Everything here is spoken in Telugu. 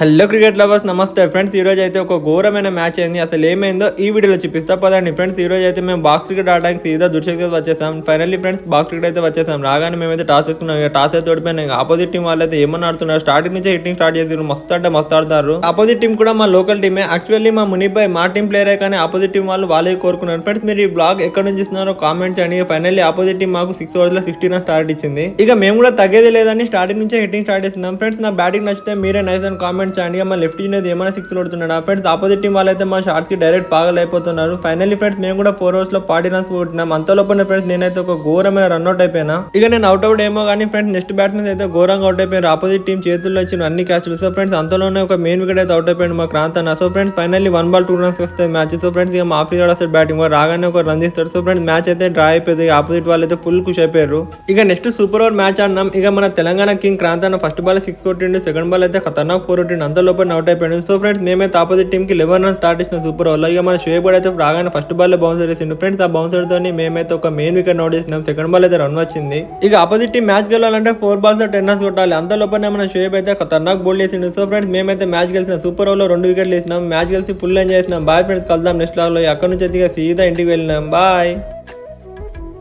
హలో క్రికెట్ లవర్స్ నమస్తే ఫ్రెండ్స్ ఈరోజు అయితే ఒక ఘోరమైన మ్యాచ్ అయింది అసలు ఏమైందో ఈ వీడియోలో చూపిస్తా. పదండి ఫ్రెండ్స్ ఈరోజు అయితే మేము బాక్స్ క్రికెట్ ఆడడానికి సీదా దుర్శక్తి వచ్చేసాం. ఫైనల్లీ ఫ్రెండ్స్ బాక్స్ క్రికెట్ అయితే వచ్చేసాం. రాగానే మేమైతే టాస్ వేసుకున్నాం ఇక టాస్ అయితే ఓడిపోయినా. ఆపోజిట్ టీం వాళ్ళు అయితే ఏమన్నా ఆడుతున్నారు? స్టార్టింగ్ నుంచి హిట్టింగ్ స్టార్ట్ చేసి మస్తు అంటే మస్తు ఆడతారు ఆపోజిట్ టీం కూడా మా లోకల్ టీమే యాక్చువల్లీ మా మునిబాయ్ మా టీం ప్లేయరే కానీ ఆపోజిట్ టీం వాళ్ళు వాళ్ళే కోరుకున్నారు. ఫ్రెండ్స్ మీరు ఈ బ్లాగ్ ఎక్కడ నుంచి ఇస్తున్నారో కామెంట్ చేయండి. ఫైనల్లీ ఆపోజిట్ టీం మాకు సిక్స్ ఓవర్స్లో సిక్స్టీన్ స్టార్ట్ ఇచ్చింది. ఇక మేము కూడా తగ్గేది లేదని స్టార్టింగ్ నుంచే హిట్టింగ్ స్టార్ట్ చేస్తున్నాం. ఫ్రెండ్స్ నా బ్యాటింగ్ నచ్చితే మీరే నైస్ అని కామెంట్ చేయండి. ఇక మా లెఫ్ట్ అనేది ఏమైనా సిక్స్ కొడుతున్నాడు ఫ్రెండ్స్ ఆపోజిట్ టీం వాళ్ళైతే మా షార్ట్స్కి డైరెక్ట్ పాగలైపోతున్నారు. అయిపోతున్నారు ఫైనల్లీ ఫ్రెండ్స్ మేము కూడా ఫోర్ అవర్స్లో ఫార్టీ రన్స్ కొట్టినాం. అంత లోపల ఫ్రెండ్స్ నేనైతే ఒక ఘోరమైన రన్అట్ అయిపోయినా. ఇక నేను అవుట్ అవుట్ ఏమో కానీ ఫ్రెండ్స్ నెక్స్ట్ బ్యాట్స్మెన్ అయితే ఘోరంగా అవుట్ అయిపోయారు ఆపోజిట్ టీం చేతుల్లో వచ్చిన అన్ని క్యాచ్లు సో ఫ్రెండ్స్ అంతలోనే ఒక మెయిన్ వికెట్ అయితే అవుట్ అయిపోయాడు మా క్రాంత్ అన్న so friends finally one ball two runs వస్తాయి మ్యాచ్ సో ఫ్రెండ్స్ ఇక మా ఆఫీసర్ వస్తాడు బ్యాటింగ్ రాగానే ఒక రన్ చేస్తాడు సో ఫ్రెండ్స్ మ్యాచ్ అయితే డ్రా అయిపోయింది. ఆపోజిట్ వాళ్ళు అయితే ఫుల్ ఖుషి అయిపోయారు. ఇక నెక్స్ట్ సూపర్ ఓవర్ మ్యాచ్ అన్నాం ఇక మన తెలంగాణ కింగ్ క్రాంత్ అన్న ఫస్ట్ బాల్ సిక్స్ కొట్టిండు. సెకండ్ బాల్ అయితే ఖతర్నాక్ ఫోర్ కొట్టిండు. అంత లోపల అవుట్ అయిపోయాడు. సో ఫ్రెండ్స్ మేమైతే ఆపోజిట్ టీమ్కి లెవెన్ రన్స్ స్టార్ట్ చేసిన. సూపర్. ఓవర్లో ఇక మన షేప్ అయితే రాగానే ఫస్ట్ బాల్లో బౌన్సర్ వేసిండు. ఫ్రెండ్స్ ఆ బౌన్సర్తో మేమైతే ఒక మెయిన్ వికెట్ నోట్ చేసినాం సెకండ్ బాల్ అయితే రన్ వచ్చింది. ఇక ఆపోజిట్ టీం మ్యాచ్ గెలవాలంటే ఫోర్ బాల్స్ టెన్ రన్స్ కొట్టాలి. అంత మన షేప్ అయితే ఖతర్నాక్ బోల్డ్ చేసిండు సో ఫ్రెండ్స్ మేమైతే మ్యాచ్ గెలిచిన. సూపర్ ఓవర్లో రెండు వికెట్లు వేసినాం. మ్యాచ్ గెలిచి ఫుల్ ఎంజాయ్ చేసినాం. బాయ్ ఫ్రెండ్స్ కలుద్దాం. నెక్స్ట్ లాగ్లో అక్కడ నుంచి అయితే సీదా ఇంటికి వెళ్ళినాం. బాయ్